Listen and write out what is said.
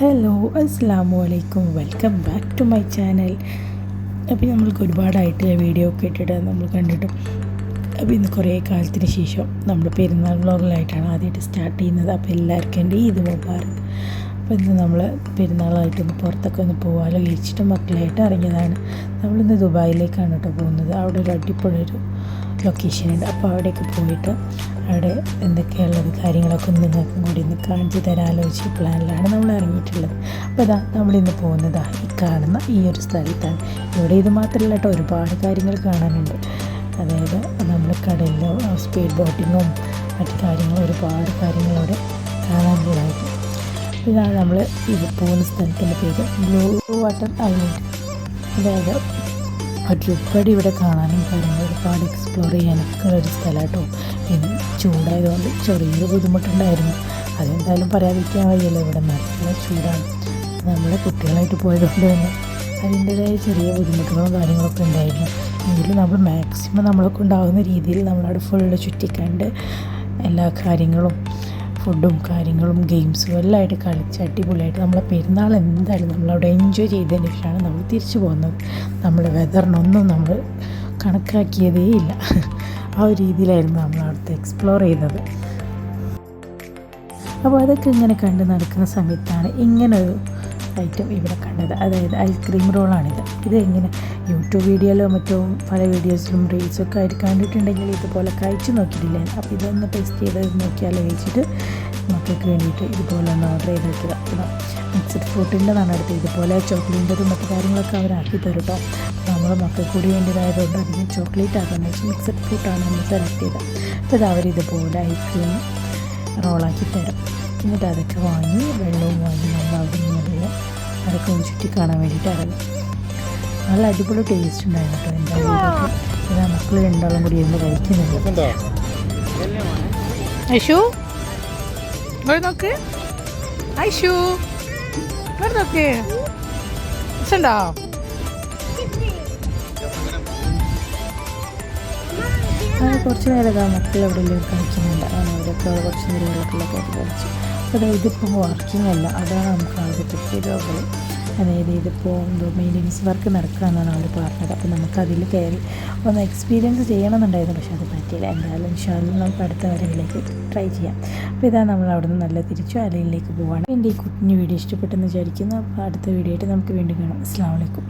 Hello അസ്സാം വലൈക്കും welcome back to my channel അപ്പോൾ നമ്മൾക്ക് ഒരുപാടായിട്ട് വീഡിയോ ഒക്കെ ഇട്ടിട്ട് നമ്മൾ കണ്ടിട്ടും. അപ്പോൾ ഇന്ന് കുറേ കാലത്തിന് ശേഷം നമ്മൾ പെരുന്നാൾ വ്ളോഗിലായിട്ടാണ് ആദ്യമായിട്ട് സ്റ്റാർട്ട് ചെയ്യുന്നത്. അപ്പോൾ എല്ലാവർക്കും എന്റെ ഈദ് മുബാറക്. അപ്പോൾ ഇന്ന് നമ്മൾ പെരുന്നാളായിട്ട് ഒന്ന് പുറത്തൊക്കെ ഒന്ന് പോകാമല്ലോ വിളിച്ചിട്ട് മക്കളായിട്ട് ഇറങ്ങിയതാണ്. നമ്മളിന്ന് ദുബായിലേക്കാണ് കേട്ടോ പോകുന്നത്. അവിടെ ഒരു അടിപൊളി ഒരു ലൊക്കേഷൻ ഉണ്ട്. അപ്പോൾ അവിടേക്ക് പോയിട്ട് അവിടെ എന്തൊക്കെയുള്ളത് കാര്യങ്ങളൊക്കെ നിങ്ങൾക്കും കൂടി ഒന്ന് കാണിച്ചു തരാലോചിച്ച് പ്ലാനിലാണ് നമ്മൾ ഇറങ്ങിയിട്ടുള്ളത്. അപ്പോൾ ഇതാ നമ്മളിന്ന് പോകുന്നത് ഈ കാണുന്ന ഈ ഒരു സ്ഥലത്താണ്. ഇവിടെ ഇത് മാത്രമല്ല കേട്ടോ ഒരുപാട് കാര്യങ്ങൾ കാണാനുണ്ട്. അതായത് നമ്മൾ കടലിലോ സ്പീഡ് ബോട്ടിങ്ങും മറ്റു കാര്യങ്ങളും ഒരുപാട് കാണാനുള്ളതായിട്ട് ഇതാണ് നമ്മൾ ഇത് പോകുന്ന സ്ഥലത്തിന്റെ പേര്. ബ്ലൂ വാട്ടർ ഐലൻഡ് അതായത് ഒരുപാട് ഇവിടെ കാണാനും കാര്യങ്ങൾ ഒരുപാട് എക്സ്പ്ലോർ ചെയ്യാനൊക്കെ ഒരു സ്ഥലം കേട്ടോ പിന്നെ ചൂടായതുകൊണ്ട് ചെറിയൊരു ബുദ്ധിമുട്ടുണ്ടായിരുന്നു. അതെന്തായാലും പറയാതിരിക്കാൻ വയ്യല്ലോ ഇവിടെ നല്ല ചൂടാണ്. നമ്മൾ കുട്ടികളായിട്ട് പോയതുകൊണ്ട് തന്നെ അതിന്റേതായ ചെറിയ ബുദ്ധിമുട്ടുകളും കാര്യങ്ങളൊക്കെ ഉണ്ടായിരുന്നു. എങ്കിലും നമ്മൾ മാക്സിമം നമ്മളൊക്കെ ഉണ്ടാകുന്ന രീതിയിൽ നമ്മളവിടെ ഫുള്ള് ചുറ്റിക്കണ്ട് എല്ലാ കാര്യങ്ങളും ഫുഡും കാര്യങ്ങളും ഗെയിംസും എല്ലാം ആയിട്ട് കളിച്ച് അടിപൊളിയായിട്ട് നമ്മളെ പെരുന്നാൾ എന്തായാലും നമ്മളവിടെ എൻജോയ് ചെയ്തതിന് ശേഷമാണ് നമ്മൾ തിരിച്ചു പോകുന്നത്. നമ്മുടെ വെതറിനൊന്നും നമ്മൾ കണക്കാക്കിയതേ ഇല്ല. ആ ഒരു രീതിയിലായിരുന്നു നമ്മൾ അവിടുത്തെ എക്സ്പ്ലോർ ചെയ്തത്. അപ്പോൾ അതൊക്കെ ഇങ്ങനെ കണ്ട് നടക്കുന്ന സമയത്താണ് ഇങ്ങനൊരു ഐറ്റം ഇവിടെ കണ്ടത്. അതായത് ഐസ്ക്രീം റോളാണിത് ഇത് എങ്ങനെ? യൂട്യൂബ് വീഡിയോയിലോ മറ്റോ പല വീഡിയോസിലും റീൽസൊക്കെ ആയിട്ട് കണ്ടിട്ടുണ്ടെങ്കിൽ ഇതുപോലെ കഴിച്ചു നോക്കിയിട്ടില്ല? അപ്പോൾ ഇതൊന്ന് ടേസ്റ്റ് ചെയ്ത് നോക്കിയാലോ കഴിച്ചിട്ട് മക്കൾക്ക് വേണ്ടിയിട്ട് ഇതുപോലെ ഒന്ന് ഓർഡർ ചെയ്ത് വെക്കുക. മിക്സഡ് ഫ്രൂട്ടിന്റെതാണ് അടുത്ത്. ഇതുപോലെ ചോക്ലേറ്റിന്റെതും മറ്റു കാര്യങ്ങളൊക്കെ അവരാക്കി തരും കേട്ടോ നമ്മൾ മക്കൾക്ക് കൂടി വേണ്ടിയതായതുകൊണ്ട് അധികം ചോക്ലേറ്റ് ആക്കാന്ന് വെച്ചാൽ മിക്സഡ് ഫ്രൂട്ടാണ് നമ്മൾ സെലക്ട് ചെയ്തത്. അപ്പോൾ ഇത് അവരിതുപോലെ ഐസ്ക്രീം റോളാക്കി തരും. എന്നിട്ട് അതൊക്കെ വാങ്ങി വെള്ളവും വാങ്ങി നമ്മൾ അവിടെ നിന്ന് അതൊക്കെ ഒന്ന് ചുറ്റി കാണാൻ വേണ്ടിയിട്ട് ഇറങ്ങി. നല്ല അടിപൊളി ടേസ്റ്റ് ഉണ്ടായിരുന്നു കേട്ടോ എന്റെ ഇതാ മക്കൾ രണ്ടാളും കൂടി ഇരുന്ന് കഴിക്കുന്നുണ്ട്. ഐഷു? നോക്ക്. ഐഷു ഇവിടെ നോക്ക്. അങ്ങനെ കുറച്ച് നേരം മക്കൾ എവിടെയെങ്കിലും കഴിക്കുന്നുണ്ട് അങ്ങനെ അവരൊക്കെ കുറച്ച് നേരം കഴിച്ചു അതായത് ഇതിപ്പോൾ വർക്കിംഗ് അല്ല. അതാണ് നമുക്ക് ആകെ പറ്റിയ രോഗം. അതായത് ഇതിപ്പോൾ എന്തോ മെയിന്റെനൻസ് വർക്ക് നടക്കുകയെന്നാണ് അവർ പറഞ്ഞത്. അപ്പോൾ നമുക്കതിൽ കയറി ഒന്ന് എക്സ്പീരിയൻസ് ചെയ്യണമെന്നുണ്ടായിരുന്നു. പക്ഷേ അത് പറ്റിയില്ല. എന്തായാലും ഇൻഷാല്ല നമുക്ക് അടുത്ത വരവിലേക്ക് ട്രൈ ചെയ്യാം. അപ്പോൾ ഇതാ നമ്മൾ അവിടെ നിന്ന് നല്ല തിരിച്ചു അലയിലേക്ക് പോവാണ്. എന്റെ ഈ കുഞ്ഞു വീഡിയോ ഇഷ്ടപ്പെട്ടെന്ന് വിചാരിക്കുന്നു. അപ്പോൾ അടുത്ത വീഡിയോ ആയിട്ട് നമുക്ക് വീണ്ടും കാണാം. അസ്സാം വലൈക്കും